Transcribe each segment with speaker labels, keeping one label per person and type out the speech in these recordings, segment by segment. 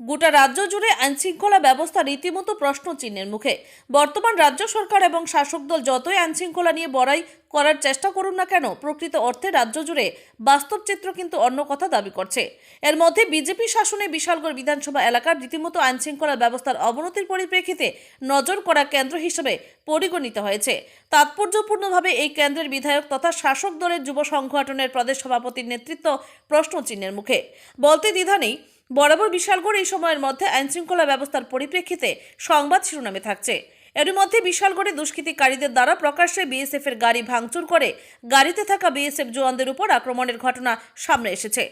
Speaker 1: গোটা রাজ্য জুড়ে আইনশৃঙ্খলা ব্যবস্থা রীতিমতো প্রশ্ন চিহ্নের মুখে। বর্তমান রাজ্য সরকার এবং শাসক দল যতই আইনশৃঙ্খলা নিয়ে বড়াই করার চেষ্টা করুন না কেন, প্রকৃত অর্থে রাজ্য জুড়ে বাস্তব চিত্র কিন্তু অন্য কথা দাবি করছে। এর মধ্যে বিজেপি শাসনে বিশালগড় বিধানসভা এলাকার রীতিমতো আইনশৃঙ্খলা ব্যবস্থার অবনতির পরিপ্রেক্ষিতে নজর করা কেন্দ্র হিসেবে পরিগণিত হয়েছে। তাৎপর্যপূর্ণভাবে এই কেন্দ্রের বিধায়ক তথা শাসক দলের যুব সংগঠনের প্রদেশ সভাপতির নেতৃত্ব প্রশ্নচিহ্নের মুখে। বলতে দ্বিধা নেই বরাবর বিশালগড় এই সময়ের মধ্যে আইনশৃঙ্খলা ব্যবস্থার পরিপ্রেক্ষিতে সংবাদ শিরোনামে থাকছে। এর মধ্যে বিশালগড়ে দুষ্কৃতিকারীদের দ্বারা প্রকাশ্যে বিএসএফ এর গাড়ি ভাঙচুর করে গাড়িতে থাকা বিএসএফ জওয়ানদের উপর আক্রমণের ঘটনা সামনে এসেছে।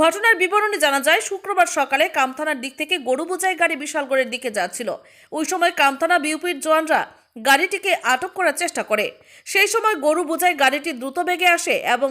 Speaker 1: ঘটনার বিবরণে জানা যায়, শুক্রবার সকালে কামথানার দিক থেকে গরু বোঝাই গাড়ি বিশালগড়ের দিকে যাচ্ছিল। ওই সময় কামথানা বিউপির জওয়ানরা গাড়িটিকে আটক করার চেষ্টা করে। সেই সময় গরু বোঝায় গাড়িটি দ্রুত বেগে আসে এবং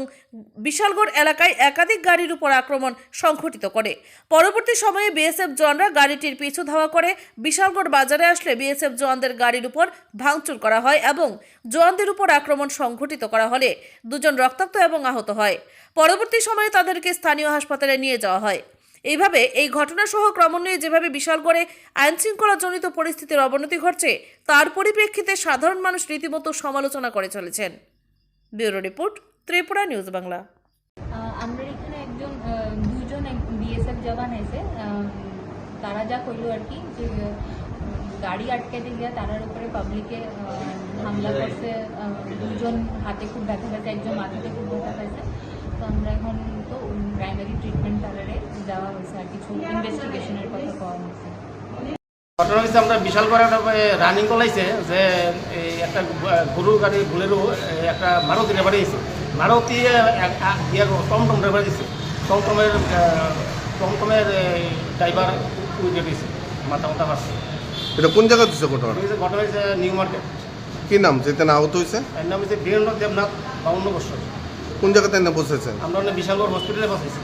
Speaker 1: বিশালগড় এলাকায় একাধিক গাড়ির উপর আক্রমণ সংঘটিত করে। পরবর্তী সময়ে বিএসএফ জওয়ানরা গাড়িটির পিছু ধাওয়া করে। বিশালগড় বাজারে আসলে বিএসএফ জওয়ানদের গাড়ির উপর ভাঙচুর করা হয় এবং জওয়ানদের উপর আক্রমণ সংঘটিত করা হলে দুজন রক্তাক্ত এবং আহত হয়। পরবর্তী সময়ে তাদেরকে স্থানীয় হাসপাতালে নিয়ে যাওয়া হয়। এইভাবে এই ঘটনাসহ ক্রমান্বয়ে যেভাবে বিশালগড়ে আইনশৃঙ্খলাজনিত পরিস্থিতির অবনতি ঘটছে, তার পরিপ্রেক্ষিতে সাধারণ মানুষ রীতিমতো সমালোচনা করে চলেছেন। Bureau report, Tripura news Bangla.
Speaker 2: আমরা এখানে একজন দুজন বিএসএফ জওয়ান এসে তারা যা করল আর কি, যে গাড়ি আটকাতে গিয়ে তারার উপরে পাবলিকে হামলা করছে। দুজন হাতে খুব ব্যথা পাইছে, একজন মাথাতে খুব ব্যথা পাইছে। তো আমরা এখন তো প্রাইমারি ট্রিটমেন্ট তারারে দেওয়া হয়েছে আর কিছু ইনভেস্টিগেশনের কথা পাওয়া হয়েছে।
Speaker 3: ঘটনা হয়েছে আমরা বিশাল বড় একটা রানিং কলাইছে যে এই একটা গরু গাড়ি এই একটা মারুতি ড্রাইভার দিয়েছে মারুতি ইয়ে টমটম ড্রাইভার দিয়েছে টমটমের টমটমের ড্রাইভার উইকে দিয়েছে মাথা মাথা পাচ্ছে
Speaker 4: এটা কোন জায়গা দিচ্ছে ঘটনা
Speaker 3: ঘটনা হয়েছে নিউ মার্কেট।
Speaker 4: কি নাম? যেতে না আহত হয়েছে
Speaker 3: এর নাম হচ্ছে বীরেন্দ্র দেবনাথ বাউন্ন বছর।
Speaker 4: কোন জায়গাতে এনে বসেছেন
Speaker 3: আমরা বিশালগড় হসপিটালে বসাইছি